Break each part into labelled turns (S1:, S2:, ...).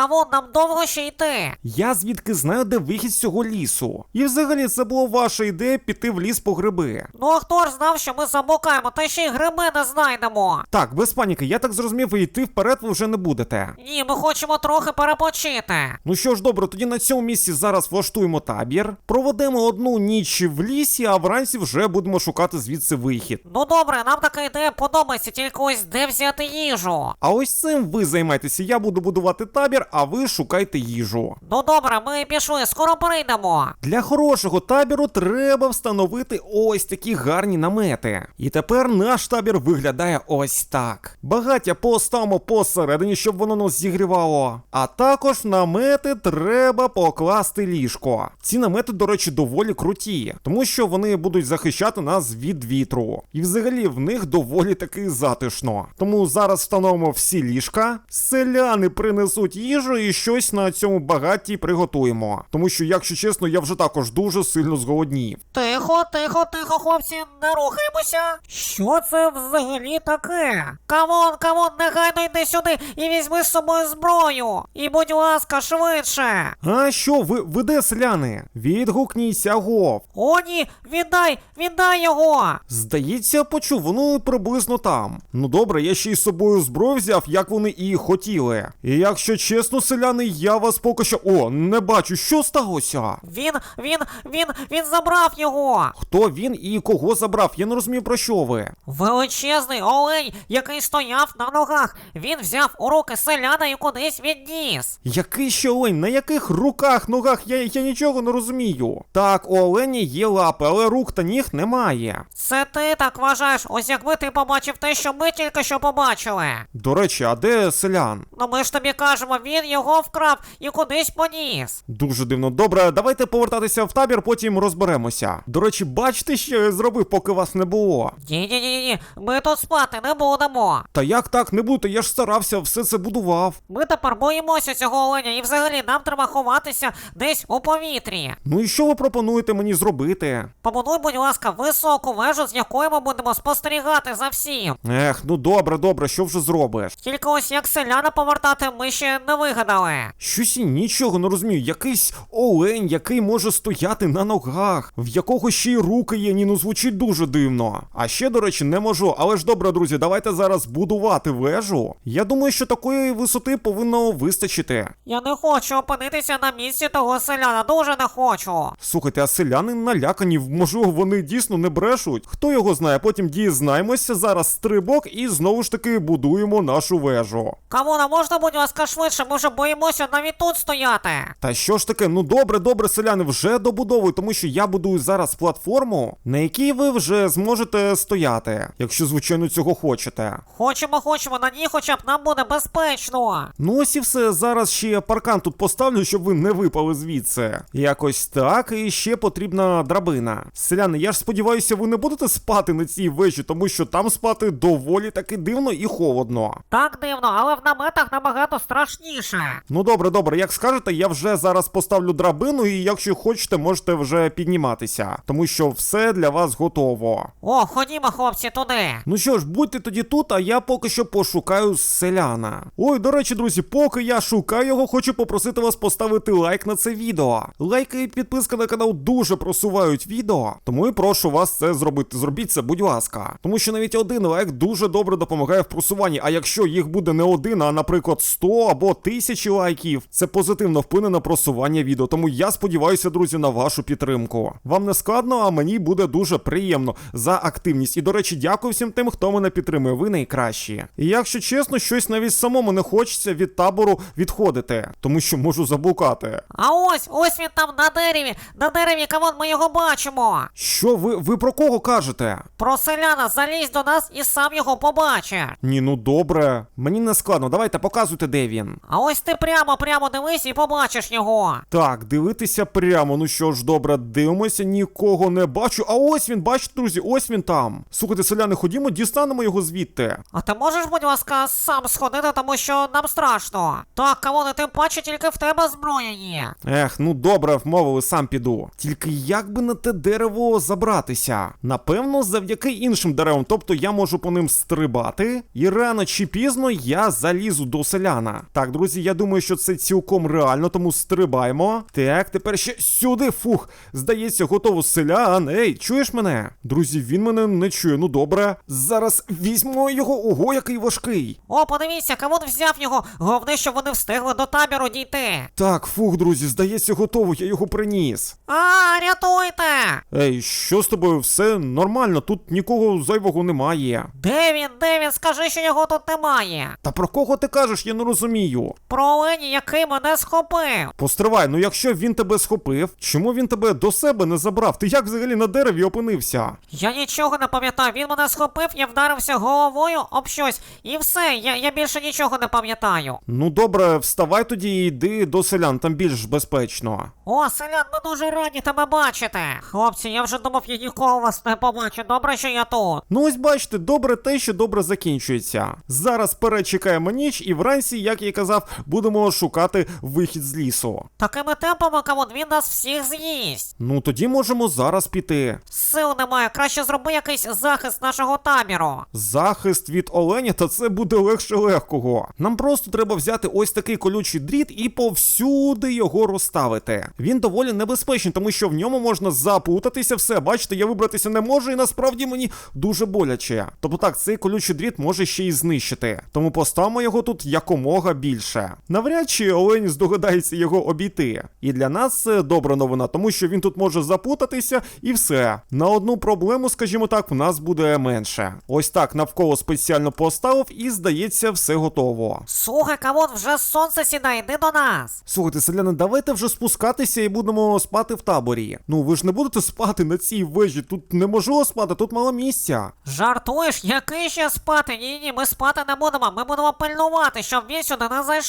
S1: Кавун, нам довго ще йти.
S2: Я звідки знаю, де вихід з цього лісу. І взагалі це була ваша ідея піти в ліс по гриби.
S1: Ну а хто ж знав, що ми заблукаємо, та ще й гриби не знайдемо.
S2: Так, без паніки, я так зрозумів, і йти вперед ви вже не будете.
S1: Ні, ми хочемо трохи перепочити.
S2: Ну що ж, добре, тоді на цьому місці зараз влаштуємо табір, проведемо одну ніч в лісі, а вранці вже будемо шукати звідси вихід.
S1: Ну добре, нам така ідея подобається, тільки ось де взяти їжу.
S2: А ось цим ви займайтеся. Я буду будувати табір, а ви шукайте їжу.
S1: Ну добре, ми пішли, скоро прийдемо.
S2: Для хорошого табіру треба встановити ось такі гарні намети. І тепер наш табір виглядає ось так. Багаття поставимо посередині, щоб воно нас зігрівало. А також намети треба покласти ліжко. Ці намети, до речі, доволі круті, тому що вони будуть захищати нас від вітру. І взагалі в них доволі таки затишно. Тому зараз встановимо всі ліжка. Селяни принесуть їжу і щось на цьому багатті приготуємо. Тому що, якщо чесно, я вже також дуже сильно зголоднів.
S1: Тихо, тихо, тихо, хлопці, не рухаємося. Що це взагалі таке? Камон, камон, негайно йди сюди і візьми з собою зброю. І будь ласка, швидше.
S2: А що, ви, ви де, селяни? Відгукніться, гов.
S1: О, ні, віддай, віддай його.
S2: Здається, почув, воно приблизно там. Ну добре, я ще й з собою зброю взяв, як вони і хотіли. І якщо чесно, селяни, я вас поки що. О, не бачу, що сталося.
S1: Він, він, він, він забрав його.
S2: Хто він і кого забрав? Я не розумію про що ви.
S1: Величезний олень, який стояв на ногах. Він взяв у руки селяна і кудись відніс.
S2: Який ще олень? На яких руках, ногах? Я, я нічого не розумію. Так, у оленя є лапи, але рук та ніг немає.
S1: Це ти так вважаєш, ось якби ти побачив те, що ми тільки що побачили.
S2: До речі, а де селян?
S1: Ну ми ж тобі кажемо, він його вкрав і кудись поніс.
S2: Дуже дивно. Добре, давайте повертатися в табір, потім розберемося. До речі, бачите, що я зробив, поки вас не було.
S1: Ні, ні, ні, ні, ми тут спати не будемо.
S2: Та як так не бути? Я ж старався, все це будував.
S1: Ми тепер боїмося цього оленя, і взагалі нам треба ховатися десь у повітрі.
S2: Ну і що ви пропонуєте мені зробити?
S1: Побудуй, будь ласка, високу вежу, з якої ми будемо спостерігати за всім.
S2: Ех, ну добре, добре, що вже зробиш?
S1: Тільки ось як селяна повертати ми ще не вигадали.
S2: Щось і нічого не розумію. Якийсь олень, який може стояти на ногах, в якого ще й руки є, ні, ну звучить дуже дивно. А ще, до речі, не можу. Але ж добре, друзі, давайте зараз будувати вежу. Я думаю, що такої висоти повинно вистачити.
S1: Я не хочу опинитися на місці того селяна, дуже не хочу.
S2: Слухайте, а селяни налякані, можливо, вони дійсно не брешуть. Хто його знає, потім дізнаємося зараз стрибок і знову ж таки будуємо нашу вежу.
S1: Камона, можна, будь ласка, швидше, ми вже боїмося навіть тут стояти.
S2: Та що ж таке, ну добре, добре, селяни, вже добудовую, тому що я будую зараз платформу, на якій ви вже зможете стояти, якщо звичайно цього хочете.
S1: Хочемо, хочемо, на ній хоча б нам буде безпечно.
S2: Ну ось і все, зараз ще паркан тут поставлю, щоб ви не випали звідси. Якось так, і ще потрібна драбина. Селяни, я ж сподіваюся, ви не будете спати на цій вежі, тому що там спати доволі таки дивно і холодно.
S1: Так дивно, але в наметах набагато страшніше.
S2: Ну добре, добре, як скажете, я вже зараз поставлю драбину, і якщо хочете, можете вже підніматися, тому що все для вас готово.
S1: О, ходімо, хлопці, туди.
S2: Ну що ж, будьте тоді тут, а я поки що пошукаю селяна. Ой, до речі, друзі, поки я шукаю його, хочу попросити вас поставити лайк на це відео. Лайки і підписка на канал дуже просувають відео, тому і прошу вас це зробити. Зробіть це, будь ласка. Тому що навіть один лайк дуже добре допомагає в просуванні. А якщо їх буде не один, а наприклад 100 або 1000 лайків, це позитивно вплине на просування відео. Тому я сподіваюся, друзі, на вашу підтримку. Вам не складно, а мені буде дуже приємно за активність. І до речі, дякую всім тим, хто мене підтримує. Ви найкращі. І якщо чесно, щось навіть самому не хочеться від табору відходити, тому що можу заблукати.
S1: А ось, ось він там на дереві, на дереві, камон, ми його бачимо.
S2: Що ви, ви про кого кажете?
S1: Про селяна залізь до нас і сам його побачиш.
S2: Ні, ну добре. Мені не складно, давайте показуйте, де він.
S1: А ось ти прямо прямо дивись і побачиш його.
S2: Так, дивитися прямо. Ну що ж, добре, дивимося, нікого не бачу. А ось він, бачите, друзі, ось він там. Слухайте, селяни, ходімо, дістанемо його звідти.
S1: А ти можеш, будь ласка, сам сходити, тому що нам страшно. Так, камоне, тим паче тільки в тебе зброя є.
S2: Ех, ну добре, вмовили, сам піду. Тільки як би на те дерево забратися? Напевно, завдяки іншим деревам, тобто я можу по ним стрибати, і рано чи пізно я залізу до селяна. Так, друзі. Друзі, я думаю, що це цілком реально, тому стрибаємо. Так, тепер ще сюди. Фух, здається, готово селян. Ей, чуєш мене? Друзі, він мене не чує. Ну добре. Зараз візьмо його. Ого, який важкий.
S1: О, подивіться, кавун взяв його. Головне, щоб вони встигли до табору дійти.
S2: Так, фух, друзі, здається, готово, я його приніс.
S1: А, рятуйте!
S2: Ей, що з тобою? Все нормально, тут нікого зайвого немає.
S1: Де він? Де він? Скажи, що його тут немає.
S2: Та про кого ти кажеш, я не розумію.
S1: Про олені, який мене схопив.
S2: Постривай, ну якщо він тебе схопив, чому він тебе до себе не забрав? Ти як взагалі на дереві опинився?
S1: Я нічого не пам'ятаю. Він мене схопив, я вдарився головою об щось. І все, я, я більше нічого не пам'ятаю.
S2: Ну добре, вставай тоді і йди до селян, там більш безпечно.
S1: О, селян, ми дуже раді тебе бачити. Хлопці, я вже думав, я ніколи вас не побачу. Добре, що я тут.
S2: Ну ось бачите, добре те, що добре закінчується. Зараз перечекаємо ніч, і вранці, як я й казав, будемо шукати вихід з лісу.
S1: Такими темпами, кавун, він нас всіх з'їсть.
S2: Ну тоді можемо зараз піти.
S1: Сил немає, краще зроби якийсь захист нашого табіру.
S2: Захист від оленя, та це буде легше легкого. Нам просто треба взяти ось такий колючий дріт і повсюди його розставити. Він доволі небезпечний, тому що в ньому можна заплутатися все. Бачите, я вибратися не можу, і насправді мені дуже боляче. Тобто так, цей колючий дріт може ще й знищити. Тому поставимо його тут якомога більше. Навряд чи олень здогадається його обійти. І для нас це добра новина, тому що він тут може запутатися і все. На одну проблему, скажімо так, в нас буде менше. Ось так навколо спеціально поставив, і здається, все готово.
S1: Слухай, кавун, вже сонце сідає, йди до нас.
S2: Слухайте, селяни, давайте вже спускатися і будемо спати в таборі. Ну ви ж не будете спати на цій вежі. Тут неможливо спати, тут мало місця.
S1: Жартуєш, який ще спати? Ні, ні, ми спати не будемо. Ми будемо пильнувати, щоб він сюди не зайшов.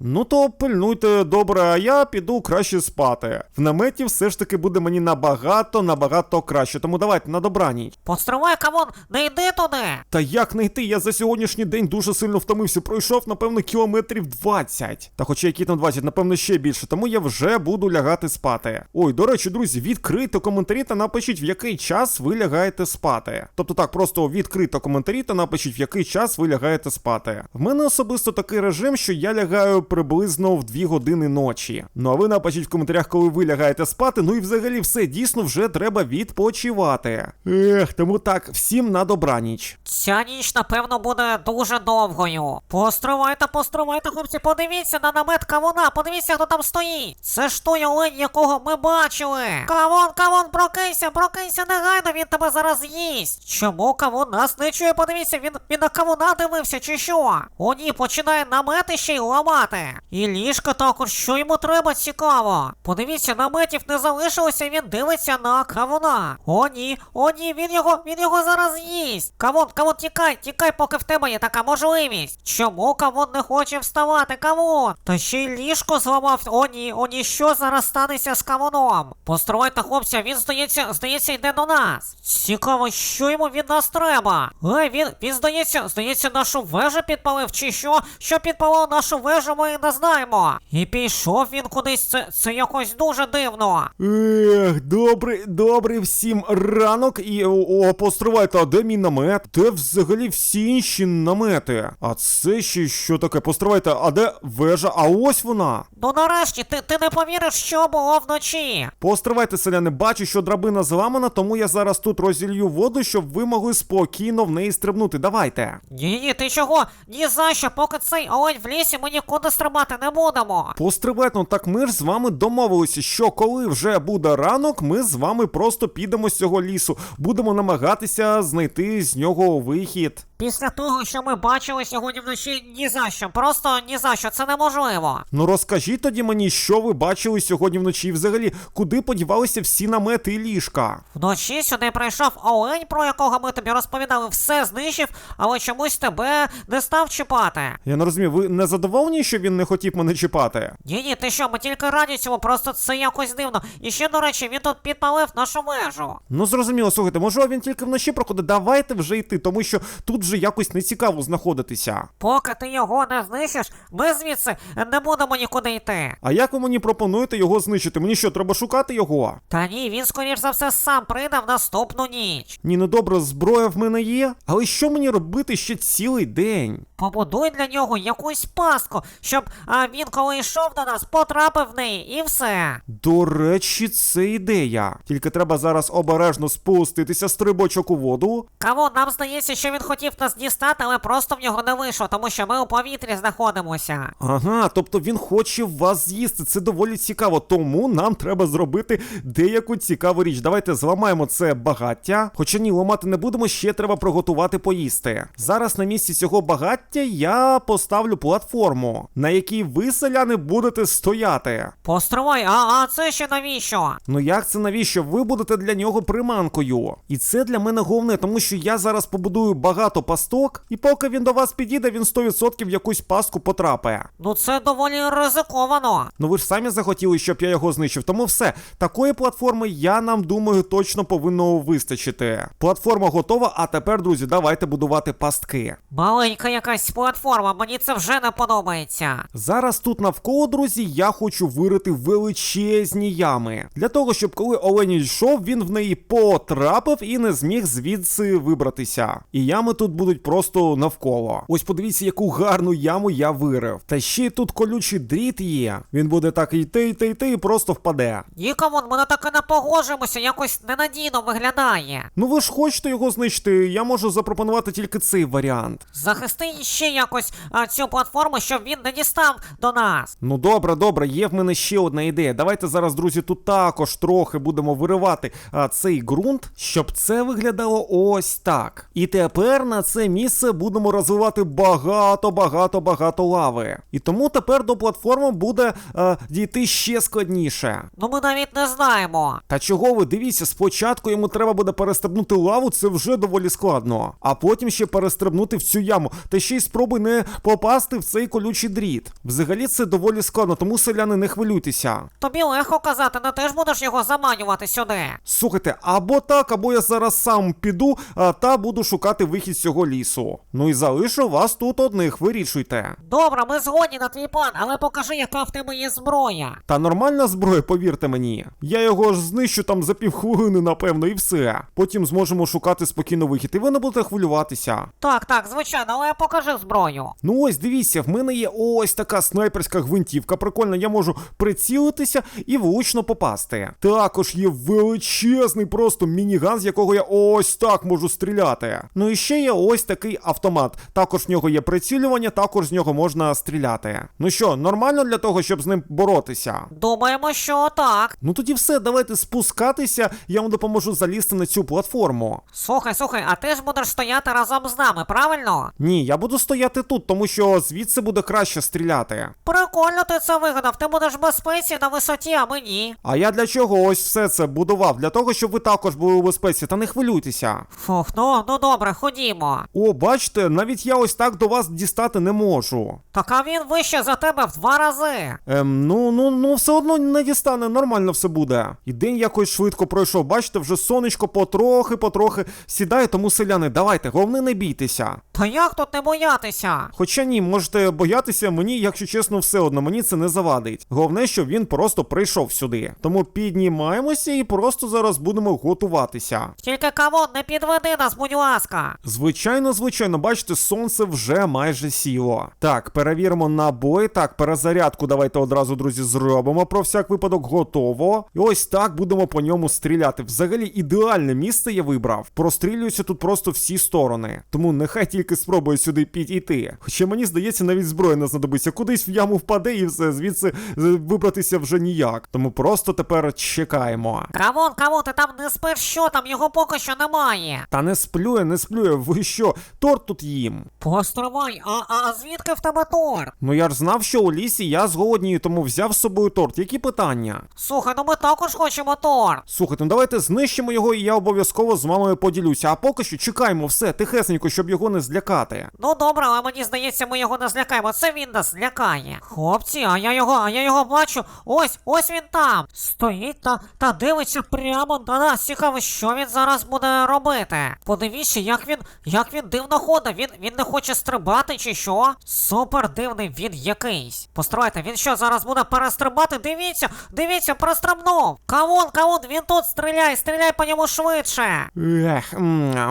S2: Ну то пильнуйте добре, а я піду краще спати. В наметі все ж таки буде мені набагато, набагато краще. Тому давайте на добраніч.
S1: Постривай, кавун, не йди туди.
S2: Та як не йти? Я за сьогоднішній день дуже сильно втомився. Пройшов, напевно, кілометрів 20. Та хоча які там 20, напевно, ще більше, тому я вже буду лягати спати. Ой, до речі, друзі, відкрийте коментарі та напишіть, в який час ви лягаєте спати. Тобто так, просто відкрито коментарі та напишіть, в який час ви лягаєте спати. В мене особисто такий режим, що я лягаю приблизно в 2 години ночі. Ну а ви напишіть в коментарях, коли ви лягаєте спати. Ну і взагалі все дійсно вже треба відпочивати. Ех, тому так, всім на добраніч.
S1: Ця ніч, напевно, буде дуже довгою. Постривайте, постривайте, хлопці, подивіться на намет кавуна, подивіться, хто там стоїть. Це ж той олень, якого ми бачили. Кавун, кавун, прокинься, прокинься негайно, він тебе зараз з'їсть. Чому кавун нас не чує? Подивіться, він, він на кавуна дивився, чи що? О, ні, починає намети ще й ламати. І ліжко також, що йому треба, цікаво. Подивіться, наметів не залишилося, він дивиться на кавуна. О, ні, о, ні, він його, він його зараз з'їсть. Кавун, кавун, тікай, тікай, поки в тебе є така можливість. Чому кавун не хоче вставати, кавун? Та ще й ліжко зламав. О, ні, о, ні, що зараз станеться з кавуном? Постривайте, хлопця, він здається, здається, йде до нас. Цікаво, що йому від нас треба. Ей, він, він здається, здається, нашу вежу підпалив, чи що? Що підпалив нашу вежу, ми не знаємо. І пішов він кудись, це, це якось дуже дивно.
S2: Ех, добрий, добрий всім ранок і о, о, постривайте, а де мій намет? Де взагалі всі інші намети? А це ще що таке? Постривайте, а де вежа? А ось вона.
S1: Ну нарешті, ти, ти не повіриш, що було вночі.
S2: Постривайте, селяни, бачу, що драбина зламана, тому я зараз тут розілью воду, щоб ви могли спокійно в неї стрибнути. Давайте.
S1: Ні, ні, ти чого? Ні за що, поки цей олень в лісі, ми нікуди стрибати не будемо.
S2: Постривайте, ну так ми ж з вами домовилися, що коли вже буде ранок, ми з вами просто підемо з цього лісу, будемо намагатися знайти з нього вихід.
S1: Після того, що ми бачили сьогодні вночі, ні за що, просто ні за що, це неможливо.
S2: Ну розкажіть тоді мені, що ви бачили сьогодні вночі, і взагалі, куди подівалися всі намети і ліжка?
S1: Вночі сюди прийшов олень, про якого ми тобі розповідали, все знищив, але чомусь тебе не став чіпати.
S2: Я не розумію, ви не задоволені, що він не хотів мене чіпати?
S1: Ні, ні, ти що, ми тільки раді цьому, просто це якось дивно. І ще, до речі, він тут підпалив нашу вежу.
S2: Ну зрозуміло, слухайте, може він тільки вночі проходить, давайте вже йти, тому що тут вже якось нецікаво знаходитися.
S1: Поки ти його не знищиш, ми звідси не будемо нікуди йти.
S2: А як ви мені пропонуєте його знищити? Мені що, треба шукати його?
S1: Та ні, він скоріш за все сам прийде в наступну ніч.
S2: Ні, ну добре, зброя в мене є, але що мені робити ще цілий день?
S1: Побудуй для нього якусь пастку. пастку, щоб а, він, коли йшов до нас, потрапив в неї, і все.
S2: До речі, це ідея. Тільки треба зараз обережно спуститися стрибочок у воду.
S1: Кавун, нам здається, що він хотів нас дістати, але просто в нього не вийшло, тому що ми у повітрі знаходимося.
S2: Ага, тобто він хоче вас з'їсти. Це доволі цікаво. Тому нам треба зробити деяку цікаву річ. Давайте зламаємо це багаття. Хоча ні, ламати не будемо, ще треба приготувати поїсти. Зараз на місці цього багаття я поставлю платформу, на якій ви, селяни, будете стояти.
S1: Постривай, а, а це ще навіщо?
S2: Ну як це навіщо? Ви будете для нього приманкою. І це для мене головне, тому що я зараз побудую багато пасток, і поки він до вас підійде, він 100% в якусь пастку потрапить.
S1: Ну це доволі ризиковано.
S2: Ну ви ж самі захотіли, щоб я його знищив. Тому все, такої платформи я нам думаю точно повинно вистачити. Платформа готова, а тепер, друзі, давайте будувати пастки.
S1: Маленька якась платформа, мені це вже не подобається.
S2: Зараз тут навколо, друзі, я хочу вирити величезні ями. Для того, щоб коли Олень йшов, він в неї потрапив і не зміг звідси вибратися. І ями тут будуть просто навколо. Ось подивіться, яку гарну яму я вирив. Та ще й тут колючий дріт є. Він буде так йти, йти, йти і просто впаде.
S1: Ні, камон, ми на таке не погоджуємося, якось ненадійно виглядає.
S2: Ну ви ж хочете його знищити, я можу запропонувати тільки цей варіант.
S1: Захисти ще якось а, цю платформу, щоб він не дістав до нас.
S2: Ну добре, добре, є в мене ще одна ідея. Давайте зараз, друзі, тут також трохи будемо виривати а, цей ґрунт, щоб це виглядало ось так. І тепер на це місце будемо розвивати багато, багато, багато лави. І тому тепер до платформи буде а, дійти ще складніше.
S1: Ну ми навіть не знаємо.
S2: Та чого ви дивіться, спочатку йому треба буде перестрибнути лаву, це вже доволі складно. А потім ще перестрибнути в цю яму. Та ще й спробуй не попасти в цей колючий дріт. Взагалі це доволі складно, тому селяни не хвилюйтеся.
S1: Тобі легко казати, не теж будеш його заманювати сюди.
S2: Слухайте, або так, або я зараз сам піду а, та буду шукати вихід з цього лісу. Ну і залишу вас тут одних, вирішуйте.
S1: Добре, ми згодні на твій план, але покажи, яка в тебе є зброя.
S2: Та нормальна зброя, повірте мені. Я його ж знищу там за півхвилини, напевно, і все. Потім зможемо шукати спокійно вихід, і ви не будете хвилюватися.
S1: Так, так, звичайно, але покажи зброю.
S2: Ну ось дивіться, в мене є ось така снайперська гвинтівка. Прикольно, я можу прицілитися і влучно попасти. Також є величезний просто мініган, з якого я ось так можу стріляти. Ну і ще є ось такий автомат. Також в нього є прицілювання, також з нього можна стріляти. Ну що, нормально для того, щоб з ним боротися?
S1: Думаємо, що так.
S2: Ну тоді все, давайте спускатися, я вам допоможу залізти на цю платформу.
S1: Слухай, слухай, а ти ж будеш стояти разом з нами, правильно?
S2: Ні, я буду стояти тут, тому що звідси буде краще стріляти.
S1: Прикольно ти це вигадав, ти будеш в безпеці на висоті, а ми ні.
S2: А я для чого ось все це будував? Для того, щоб ви також були у безпеці, та не хвилюйтеся.
S1: Фух, ну, ну добре, ходімо.
S2: О, бачите, навіть я ось так до вас дістати не можу.
S1: Так а він вище за тебе в два рази.
S2: Ем, ну, ну, ну, все одно не дістане, нормально все буде. І день якось швидко пройшов. Бачите, вже сонечко потрохи, потрохи сідає, тому селяни, давайте, головне не бійтеся.
S1: Та як тут не боятися?
S2: Хоча ні, можете боятися, мені, якщо чесно, все одно, мені це не завадить. Головне, щоб він просто прийшов сюди. Тому піднімаємося і просто зараз будемо готуватися.
S1: Тільки кавон, не підведи нас, будь ласка.
S2: Звичайно, звичайно, звичайно, бачите, сонце вже майже сіло. Так, перевіримо набої. Так, перезарядку давайте одразу, друзі, зробимо. Про всяк випадок готово. І ось так будемо по ньому стріляти. Взагалі ідеальне місце я вибрав. Прострілюються тут просто всі сторони. Тому нехай тільки спробує сюди підійти. Хоча мені здається, навіть зброя не знадобиться. Кудись в яму впаде і все, звідси вибратися вже ніяк. Тому просто тепер чекаємо.
S1: Кавон, кавон, ти там не спиш, що там, його поки що немає.
S2: Та не сплю я, не сплю я. Ви що? Торт тут їм.
S1: Постривай, а, а звідки в тебе торт?
S2: Ну я ж знав, що у лісі я зголоднію, тому взяв з собою торт. Які питання?
S1: Слухай, ну ми також хочемо торт.
S2: Слухайте, ну давайте знищимо його, і я обов'язково з мамою поділюся. А поки що чекаємо все тихесенько, щоб його не злякати.
S1: Ну добре, але мені здається, ми його не злякаємо. Це він нас злякає. Хлопці, а я його, а я його бачу. Ось, ось він там. Стоїть та, та дивиться прямо на нас. Цікаво, що він зараз буде робити. Подивіться, як він, як він дивно ходить. Він, він не хоче стрибати чи що? Супер дивний він якийсь. Постройте, він що зараз буде перестрибати? Дивіться, дивіться, перестрибнув. Кавун, кавун, він тут стріляй, стріляй по ньому швидше.
S2: Ех,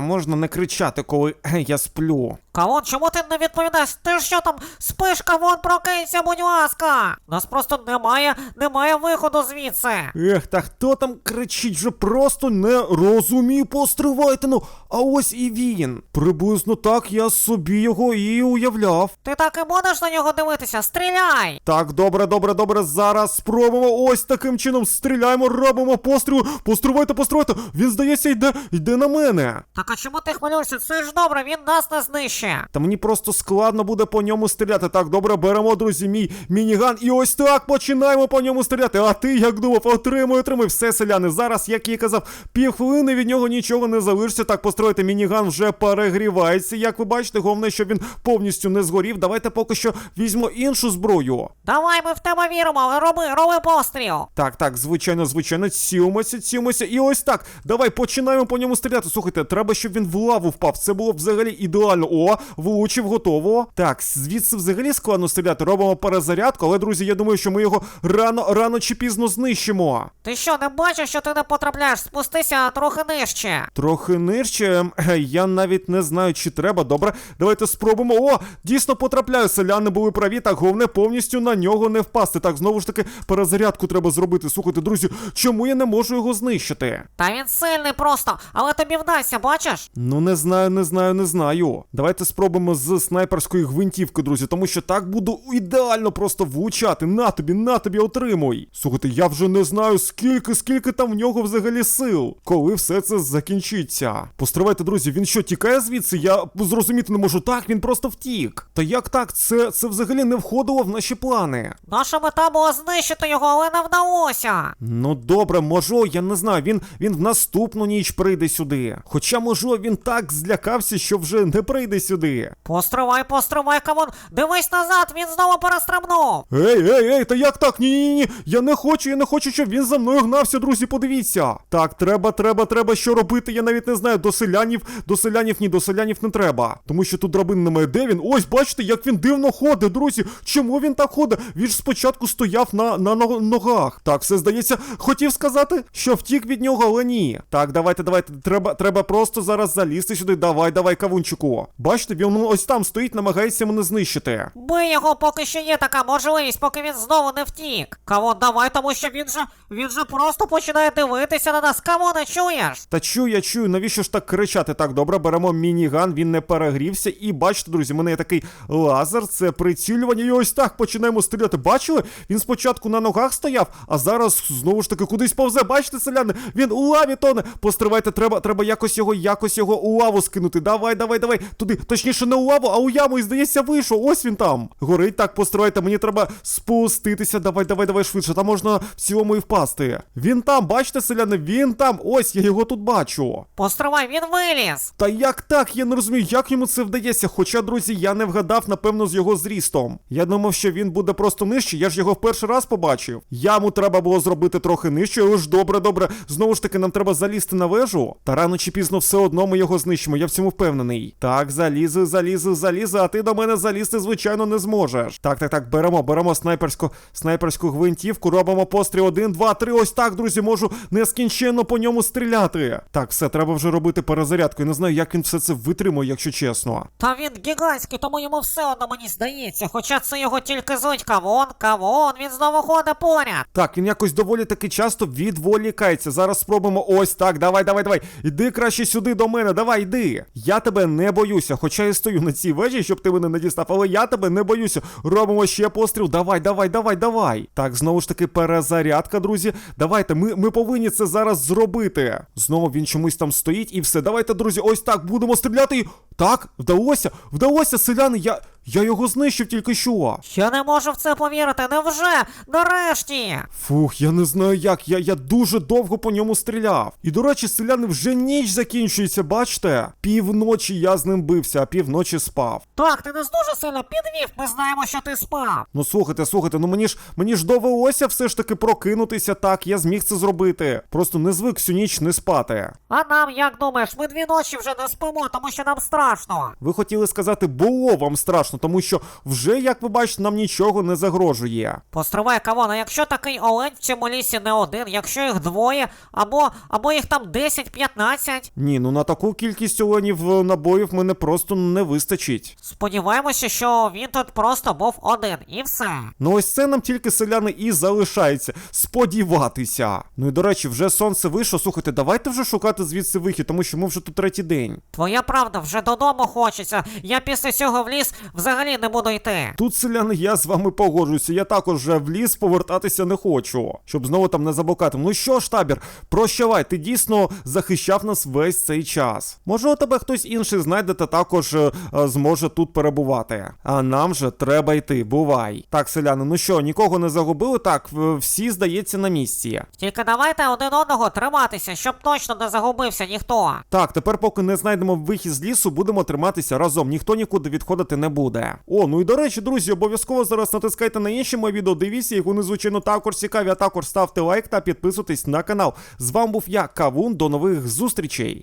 S2: можна не кричати, коли я сплю.
S1: Кавон, чому ти не відповідаєш? Ти що там спиш, кавон, прокинься, будь ласка! Нас просто немає, немає виходу звідси.
S2: Ех, та хто там кричить, вже просто не розумію, постривайте, ну, а ось і він. Приблизно так я собі його і уявляв.
S1: Ти так і будеш на нього дивитися? Стріляй!
S2: Так, добре, добре, добре. Зараз спробуємо ось таким чином. Стріляємо, робимо постріл. Постривайте, постривайте. Він, здається, йде, йде на мене.
S1: Так а чому ти хвилюєшся? Це ж добре, він нас не знищить.
S2: Та мені просто складно буде по ньому стріляти. Так, добре, беремо, друзі, мій мініган. І ось так починаємо по ньому стріляти. А ти як думав, отримуй, отримуй. Все, селяни. Зараз, як я казав, півхвилини від нього нічого не залишиться. Так, построїти мініган вже перегрівається. Як ви бачите, головне, щоб він повністю не згорів. Давайте поки що візьмо іншу зброю.
S1: Давай, ми в тебе віримо, але роби, роби постріл.
S2: Так, так, звичайно, звичайно, цілимося, цілимося. І ось так. Давай починаємо по ньому стріляти. Слухайте, треба, щоб він в лаву впав. Це було б взагалі ідеально. О, влучив, готово. Так, звідси взагалі складно стріляти. Робимо перезарядку, але, друзі, я думаю, що ми його рано, рано чи пізно знищимо.
S1: Ти що, не бачиш, що ти не потрапляєш? Спустися трохи нижче.
S2: Трохи нижче, е, я навіть не знаю, чи треба. Добре, давайте спробуємо. О, дійсно потрапляю. Селяни були праві, так головне повністю на нього не впасти. Так, знову ж таки, перезарядку треба зробити. Слухайте, друзі, чому я не можу його знищити?
S1: Та він сильний просто, але тобі вдасться, бачиш?
S2: Ну, не знаю, не знаю, не знаю. Давайте спробуємо з снайперської гвинтівки, друзі, тому що так буду ідеально просто влучати. На тобі, на тобі, отримуй. Слухайте, я вже не знаю, скільки, скільки там в нього взагалі сил, коли все це закінчиться. Постривайте, друзі, він що, тікає звідси? Я зрозуміти не можу. Так, він просто втік. Та як так? Це, це взагалі не входило в наші плани.
S1: Наша мета була знищити його, але не вдалося.
S2: Ну добре, може, я не знаю, він, він в наступну ніч прийде сюди. Хоча, може, він так злякався, що вже не прийде сюди.
S1: Постривай, постривай, кавон. Дивись назад, він знову перестрибнув.
S2: Ей, ей, ей, та як так? Ні, ні, ні. Я не хочу, я не хочу, щоб він за мною гнався, друзі. Подивіться. Так, треба, треба, треба що робити. Я навіть не знаю. До селянів, до селянів, ні, до селянів не треба. Тому що тут драбин немає. Де він? Ось, бачите, як він дивно ходить, друзі. Чому він так ходить? Він ж спочатку стояв на, на ногах. Так, все здається, хотів сказати, що втік від нього, але ні. Так, давайте, давайте. Треба, треба просто зараз залізти сюди. Давай, давай, кавунчику. Бачите, він ну, ось там стоїть, намагається мене знищити.
S1: Бий його, поки що є така можливість, поки він знову не втік. Кавон, давай, тому що він же він же просто починає дивитися на нас. Кавон, не чуєш?
S2: Та чую, я чую, навіщо ж так кричати? Так, добре, беремо мініган, він не перегрівся. І бачите, друзі, в мене є такий лазер, це прицілювання. І ось так починаємо стріляти. Бачили? Він спочатку на ногах стояв, а зараз знову ж таки кудись повзе. Бачите, селяни? Він у лаві тоне. Постривайте, треба, треба якось його, якось його у лаву скинути. Давай, давай, давай. Туди. Точніше, не у лаву, а у яму. І здається, вийшов. Ось він там. Горить так, постривайте, мені треба спуститися. Давай, давай, давай швидше. Там можна в цілому і впасти. Він там, бачите, селяни, він там. Ось я його тут бачу.
S1: Постривай, він виліз.
S2: Та як так? Я не розумію, як йому це вдається. Хоча, друзі, я не вгадав, напевно, з його зрістом. Я думав, що він буде просто нижче, я ж його в перший раз побачив. Яму треба було зробити трохи нижче, але ж добре, добре. Знову ж таки, нам треба залізти на вежу. Та рано чи пізно все одно ми його знищимо, я в цьому впевнений. Так, залізи, залізи, залізи, а ти до мене залізти, звичайно, не зможеш. Так, так, так, беремо, беремо снайперську, снайперську гвинтівку, робимо постріл один, два, три. Ось так, друзі, можу нескінченно по ньому стріляти. Так, все, треба вже робити перезарядку. Я не знаю, як він все це витримує, якщо чесно.
S1: Та він гігантський, тому йому все одно мені здається. Хоча це його тільки звуть Кавон, Кавон, він знову ходить поряд.
S2: Так, він якось доволі таки часто відволікається. Зараз спробуємо ось так. Давай, давай, давай. Іди краще сюди до мене. Давай, йди. Я тебе не боюся. Хоча я стою на цій вежі, щоб ти мене не дістав, але я тебе не боюся. Робимо ще постріл. Давай, давай, давай, давай. Так, знову ж таки, перезарядка, друзі. Давайте, ми, ми повинні це зараз зробити. Знову він чомусь там стоїть і все. Давайте, друзі, ось так будемо стріляти. Так, вдалося, вдалося, селяни. Я. Я його знищив тільки що.
S1: Я не можу в це повірити, невже? Нарешті!
S2: Фух, я не знаю як. Я, я дуже довго по ньому стріляв. І до речі, селяни вже ніч закінчується, бачите? Півночі я з ним бився, а півночі спав.
S1: Так, ти нас дуже сильно підвів, ми знаємо, що ти спав.
S2: Ну слухайте, слухайте, ну мені ж мені ж довелося все ж таки прокинутися так, я зміг це зробити. Просто не звик всю ніч не спати.
S1: А нам, як думаєш, ми дві ночі вже не спимо, тому що нам страшно.
S2: Ви хотіли сказати, було вам страшно. Прекрасно, тому що вже, як ви бачите, нам нічого не загрожує.
S1: Постривай, кавон, а якщо такий олень в цьому лісі не один, якщо їх двоє, або, або їх там 10-15?
S2: Ні, ну на таку кількість оленів е, набоїв мене просто не вистачить.
S1: Сподіваємося, що він тут просто був один, і все.
S2: Ну ось це нам тільки селяни і залишається сподіватися. Ну і до речі, вже сонце вийшло. Слухайте, давайте вже шукати звідси вихід, тому що ми вже тут третій день.
S1: Твоя правда, вже додому хочеться. Я після цього в ліс взагалі не буду йти.
S2: Тут, селяни, я з вами погоджуюся. Я також вже в ліс повертатися не хочу, щоб знову там не заблукати. Ну що ж, табір, прощавай, ти дійсно захищав нас весь цей час. Може, у тебе хтось інший знайде та також е, е, зможе тут перебувати. А нам же треба йти, бувай. Так, селяни, ну що, нікого не загубили? Так, всі, здається, на місці.
S1: Тільки давайте один одного триматися, щоб точно не загубився ніхто.
S2: Так, тепер, поки не знайдемо вихід з лісу, будемо триматися разом. Ніхто нікуди відходити не буде. О, ну і до речі, друзі, обов'язково зараз натискайте на інші мої відео. Дивіться, їх вони звичайно також цікаві. А також ставте лайк та підписуйтесь на канал. З вами був я, Кавун. До нових зустрічей.